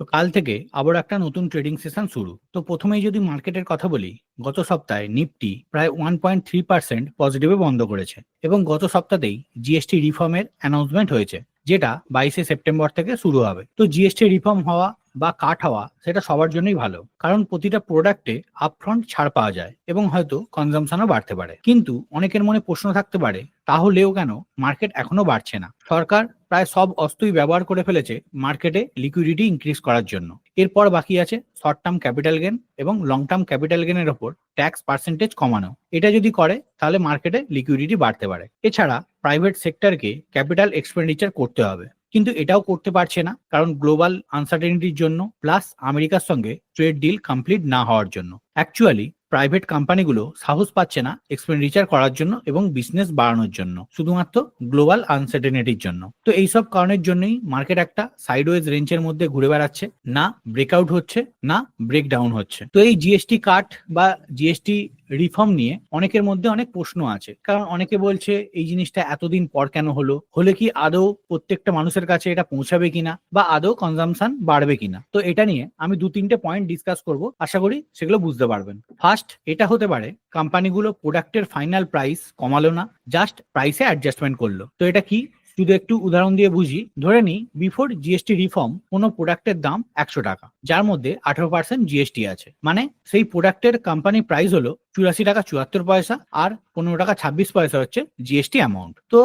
তো কাল থেকে আবার একটা নতুন ট্রেডিং সেশন শুরু। তো প্রথমেই যদি মার্কেটের কথা বলি, গত সপ্তাহে নিফটি প্রায় ওয়ান পয়েন্ট থ্রি পার্সেন্ট পজিটিভে বন্ধ করেছে এবং গত সপ্তাহতেই জিএসটি রিফর্মের অ্যানাউন্সমেন্ট হয়েছে, যেটা বাইশে সেপ্টেম্বর থেকে শুরু হবে। তো জিএসটি রিফর্ম হওয়া বা কাট হওয়া, সেটা সবার জন্যই ভালো। কারণ প্রতিটা প্রোডাক্টে আপফ্রন্ট ছাড় পাওয়া যায় এবং হয়তো কনজামশনও বাড়তে পারে। কিন্তু অনেকের মনে প্রশ্ন থাকতে পারে, তাহলেও কেন মার্কেট এখনও বাড়ছে না? সরকার প্রায় সব অস্ত্রই ব্যবহার করে ফেলেছে মার্কেটে লিকুইডিটি ইনক্রিজ করার জন্য। এরপর বাকি আছে শর্ট টার্ম ক্যাপিটাল গেন এবং লং টার্ম ক্যাপিটাল গেনের ওপর ট্যাক্স পার্সেন্টেজ কমানো। এটা যদি করে, তাহলে মার্কেটে লিকুইডিটি বাড়তে পারে। এছাড়া প্রাইভেট সেক্টরকে ক্যাপিটাল এক্সপেন্ডিচার করতে হবে। কিন্তু এটাও করতে পারছে না, কারণ গ্লোবাল আনসার্টেনিটির জন্য প্লাস আমেরিকার সঙ্গে ট্রেড ডিল কমপ্লিট না হওয়ার জন্য। অ্যাকচুয়ালি প্রাইভেট কোম্পানিগুলো সাহস পাচ্ছে না এক্সপেন্ডিচার করার জন্য এবং বিজনেস বাড়ানোর জন্য, শুধুমাত্র গ্লোবাল আনসার্টেনিটির জন্য। তো এইসব কারণের জন্যই মার্কেট একটা সাইডওয়েজ রেঞ্জের মধ্যে ঘুরে বেড়াচ্ছে, না ব্রেকআউট হচ্ছে, না ব্রেক ডাউন হচ্ছে। তো এই জিএসটি কাট বা জিএসটি রিফর্ম নিয়ে অনেকের মধ্যে অনেক প্রশ্ন আছে। কারণ অনেকে বলছে, এই জিনিসটা এতদিন পর কেন হলো? হলে কি আদৌ প্রত্যেকটা মানুষের কাছে এটা পৌঁছাবে কিনা? বা আদৌ কনজামশন বাড়বে কিনা? তো এটা নিয়ে আমি দু তিনটে পয়েন্ট ডিসকাস করব। আশা করি সেগুলো বুঝতে পারবেন। ফার্স্ট এটা হতে পারে কোম্পানিগুলো প্রোডাক্টের ফাইনাল প্রাইস কমালো না জাস্ট প্রাইসে অ্যাডজাস্টমেন্ট করল। তো এটা কি? শুধু একটু উদাহরণ দিয়ে বুঝি। ধরে নিই বিফোর জিএসটি রিফর্ম কোনো প্রোডাক্টের দাম একশো টাকা, যার মধ্যে আঠারো পার্সেন্ট জিএসটি আছে। মানে সেই প্রোডাক্টের কোম্পানি প্রাইস হলো চুরাশি টাকা চুয়াত্তর পয়সা আর পনেরো টাকা ছাব্বিশ পয়সা হচ্ছে জিএসটি অ্যামাউন্ট তো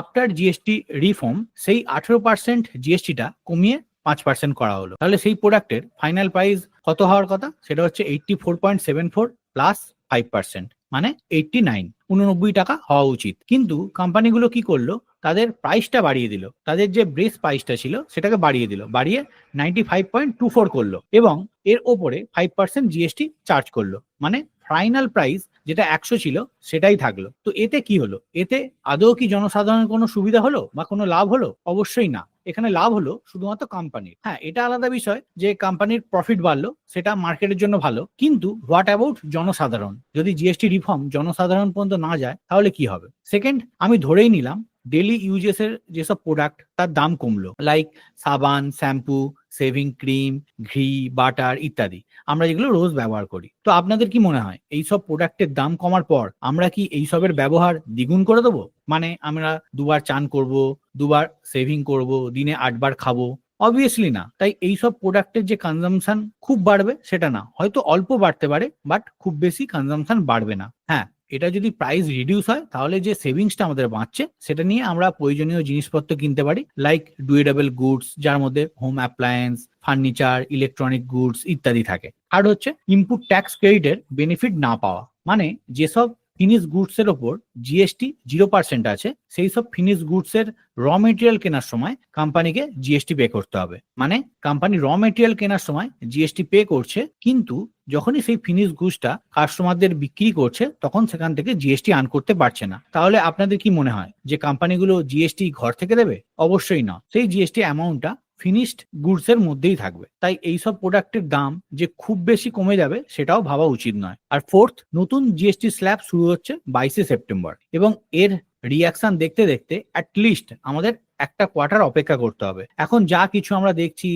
আফটার জিএসটি রিফর্ম সেই আঠেরো পার্সেন্ট জিএসটিটা কমিয়ে পাঁচ পার্সেন্ট করা হলো। তাহলে সেই প্রোডাক্টের ফাইনাল প্রাইস কত হওয়ার কথা? সেটা হচ্ছে eighty four point seven four plus five percent মানে এইটটি নাইন উননব্বই টাকা হওয়া উচিত। কিন্তু কোম্পানিগুলো কি করল? তাদের প্রাইসটা বাড়িয়ে দিল। তাদের যে ব্রেস প্রাইসটা ছিল, সেটাকে বাড়িয়ে দিল। বাড়িয়ে ninety five point two four করল এবং এর ওপরে ফাইভ পার্সেন্ট জিএসটি চার্জ করল। মানে ফাইনাল প্রাইস যেটা একশো ছিল, সেটাই থাকল। তো এতে কি হলো? এতে আদৌ কি জনসাধারণের কোনো সুবিধা হলো বা কোনো লাভ হলো? অবশ্যই না। এখানে লাভ হলো শুধুমাত্র কোম্পানির হ্যাঁ এটা আলাদা বিষয় যে কোম্পানির প্রফিট বাড়লো, সেটা মার্কেটের জন্য ভালো। কিন্তু হোয়াট অ্যাবাউট জনসাধারণ? যদি জিএসটি রিফর্ম জনসাধারণ পর্যন্ত না যায়, তাহলে কি হবে? সেকেন্ড আমি ধরেই নিলাম ডেলি ইউজেস এর যেসব প্রোডাক্ট তার দাম কমলো। লাইক সাবান শ্যাম্পু সেভিং ক্রিম ঘি বাটার ইত্যাদি। আমরা যেগুলো রোজ ব্যবহার করি। তো আপনাদের কি মনে হয় এই সব প্রোডাক্টের দাম কমার পর আমরা কি এই সবের ব্যবহার দ্বিগুণ করে দেবো? মানে আমরা দুবার চান করব, দুবার সেভিং করব, দিনে আটবার খাব? অবভিয়াসলি না। তাই এই সব প্রোডাক্টের যে কনজামশন খুব বাড়বে, সেটা না। হয়তো অল্প বাড়তে পারে বাট খুব বেশি কনজামশন বাড়বে না। হ্যাঁ। এটা যদি প্রাইস রিডিউস হয়, তাহলে যে সেভিংসটা আমাদের বাঁচছে, সেটা নিয়ে আমরা প্রয়োজনীয় জিনিসপত্র কিনতে পারি লাইক ডুয়েডেবল গুডস যার মধ্যে home appliance furniture electronic goods ইত্যাদি থাকে। আর হচ্ছে ইনপুট ট্যাক্স ক্রেডিটের বেনিফিট না পাওয়া। মানে যেসব ফিনিশ গুডস এর ওপর জিএসটি জিরো পার্সেন্ট আছে, সেই সব ফিনিশ গুডস এর র মেটেরিয়াল কেনার সময় কোম্পানিকে জিএসটি পে করতে হবে। মানে কোম্পানি র মেটেরিয়াল কেনার সময় জিএসটি পে করছে, কিন্তু যখনই সেই ফিনিশ গুডসটা কাস্টমারদের বিক্রি করছে, তখন সেখান থেকে জিএসটি আর্ন করতে পারছে না। তাহলে আপনাদের কি মনে হয় যে কোম্পানিগুলো জিএসটি ঘর থেকে দেবে? অবশ্যই না। সেই জিএসটি অ্যামাউন্টটা ফিনিশড গুডস এর মধ্যেই থাকবে। তাই এইসব প্রোডাক্টের দাম যে খুব বেশি কমে যাবে সেটাও ভাবা উচিত নয়। আর ফোর্থ নতুন জিএসটি স্ল্যাব শুরু হচ্ছে বাইশে সেপ্টেম্বর এবং এর রিয়াকশন দেখতে দেখতে অ্যাটলিস্ট আমাদের একটা কোয়ার্টার অপেক্ষা করতে হবে। এখন যা কিছু আমরা দেখছি,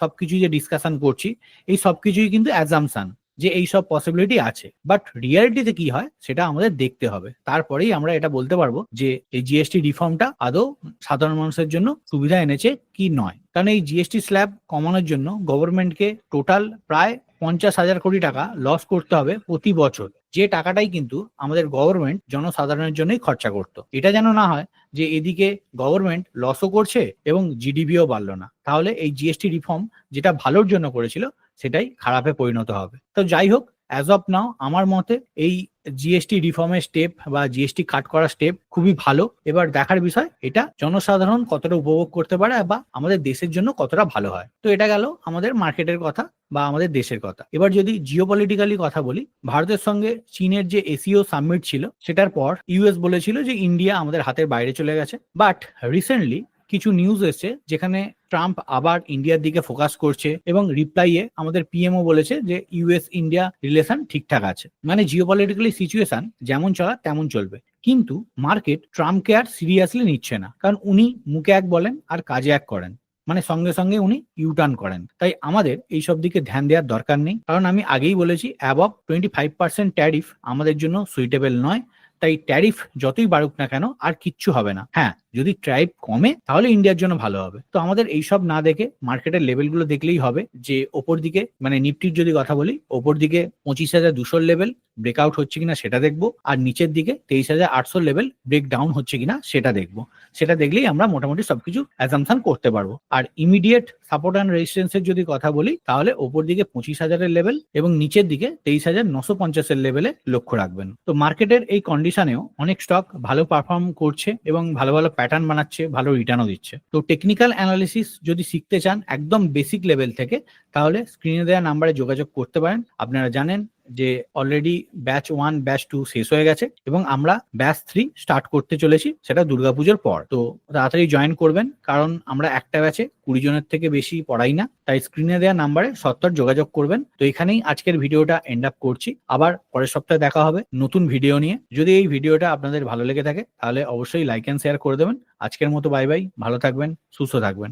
সবকিছু যে ডিসকাশন করছি, এই সবকিছুই কিন্তু অ্যাজামশন যে এই সব পসিবিলিটি আছে। বাট রিয়ালিটিতে কি হয়, সেটা আমাদের দেখতে হবে। তারপরেই আমরা এটা বলতে পারব যে এই জিএসটি রিফর্মটা আদৌ সাধারণ মানুষের জন্য সুবিধা এনেছে কি নয়। কারণ এই জিএসটি স্ল্যাব কমানোর জন্য গভর্নমেন্টকে টোটাল প্রায় পঞ্চাশ হাজার কোটি টাকা লস করতে হবে প্রতি বছর। যে টাকাটাই কিন্তু আমাদের গভর্নমেন্ট জনসাধারণের জন্যই খরচা করতো। এটা যেন না হয় যে এদিকে গভর্নমেন্ট লসও করছে এবং জিডিপিও বাড়লো না। তাহলে এই জিএসটি রিফর্ম যেটা ভালোর জন্য করেছিল সেটাই খারাপে পরিণত হবে। তো যাই হোক অ্যাজ অফ নাও আমার মতে এই জিএসটি রিফর্মের স্টেপ বা জিএসটি কাট করার স্টেপ খুবই ভালো। এবার দেখার বিষয়, এটা জনসাধারণ কতটা উপভোগ করতে পারে বা আমাদের দেশের জন্য কতটা ভালো হয়। তো এটা গেল আমাদের মার্কেটের কথা বা আমাদের দেশের কথা। এবার যদি জিওপলিটিক্যালি কথা বলি, ভারতের সঙ্গে চীনের যে এসিও সাবমিট ছিল, সেটার পর ইউএস বলেছিল যে ইন্ডিয়া আমাদের হাতের বাইরে চলে গেছে। বাট রিসেন্টলি কিছু নিউজ এসছে যেখানে ট্রাম্প আবার ইন্ডিয়ার দিকে ফোকাস করছে এবং রিপ্লাইয়ে আমাদের পিএমও বলেছে যে ইউএস ইন্ডিয়া রিলেশন ঠিকঠাক আছে। মানে জিও জিওপলিটিক্যালি সিচুয়েশন যেমন চলা তেমন চলবে। কিন্তু মার্কেট ট্রাম্পকে আর সিরিয়াসলি নিচ্ছে না। কারণ উনি মুখে এক বলেন আর কাজে এক করেন। মানে সঙ্গে সঙ্গে উনি ইউটার্ন করেন। তাই আমাদের এই সব দিকে ধ্যান দেওয়ার দরকার নেই। কারণ আমি আগেই বলেছি above twenty five percent tariff আমাদের জন্য সুইটেবল নয়। তাই ট্যারিফ যতই বাড়ুক না কেন, আর কিচ্ছু হবে না। হ্যাঁ যদি ট্রাইব কমে, তাহলে ইন্ডিয়ার জন্য ভালো হবে। তো আমাদের এইসব না দেখে মার্কেটের লেভেলগুলো দেখলেই হবে যে ওপর দিকে মানে নিফটির যদি কথা বলি, ওপর দিকে পঁচিশ হাজার দুশোর লেভেল ব্রেকআউট হচ্ছে কিনা সেটা দেখব, আর নিচের দিকে তেইশ হাজার আটশোর লেভেল ব্রেক ডাউন হচ্ছে কিনা সেটা দেখব। সেটা দেখলেই আমরা মোটামুটি সবকিছু অ্যাজামশন করতে পারব। আর ইমিডিয়েট সাপোর্ট অ্যান্ড রেজিস্ট্যান্সের যদি কথা বলি, তাহলে ওপর দিকে পঁচিশ হাজারের লেভেল এবং নিচের দিকে তেইশ হাজার নশো পঞ্চাশের লেভেলে লক্ষ্য রাখবেন। তো মার্কেটের এই কন্ডিশনেও অনেক স্টক ভালো পারফর্ম করছে এবং ভালো ভালো প্যাটার্ন বানাচ্ছে, ভালো রিটার্নও দিচ্ছে। তো টেকনিক্যাল অ্যানালিসিস যদি শিখতে চান একদম বেসিক লেভেল থেকে, তাহলে স্ক্রিনে দেওয়া নাম্বারে যোগাযোগ করতে পারেন। আপনারা জানেন যে already batch one batch two শেষ হয়ে গেছে এবং আমরা ব্যাচ থ্রি স্টার্ট করতে চলেছি, সেটা দুর্গাপুজোর পর। তো তাড়াতাড়ি জয়েন করবেন, কারণ আমরা একটা ব্যাচে কুড়ি জনের থেকে বেশি পড়াই না, তাই স্ক্রিনে দেওয়া নাম্বারে সত্তর যোগাযোগ করবেন। তো এখানেই আজকের ভিডিওটা এন্ড আপ করছি। আবার পরের সপ্তাহে দেখা হবে নতুন ভিডিও নিয়ে। যদি এই ভিডিওটা আপনাদের ভালো লেগে থাকে, তাহলে অবশ্যই লাইক অ্যান্ড শেয়ার করে দেবেন। আজকের মতো বাই বাই ভালো থাকবেন, সুস্থ থাকবেন।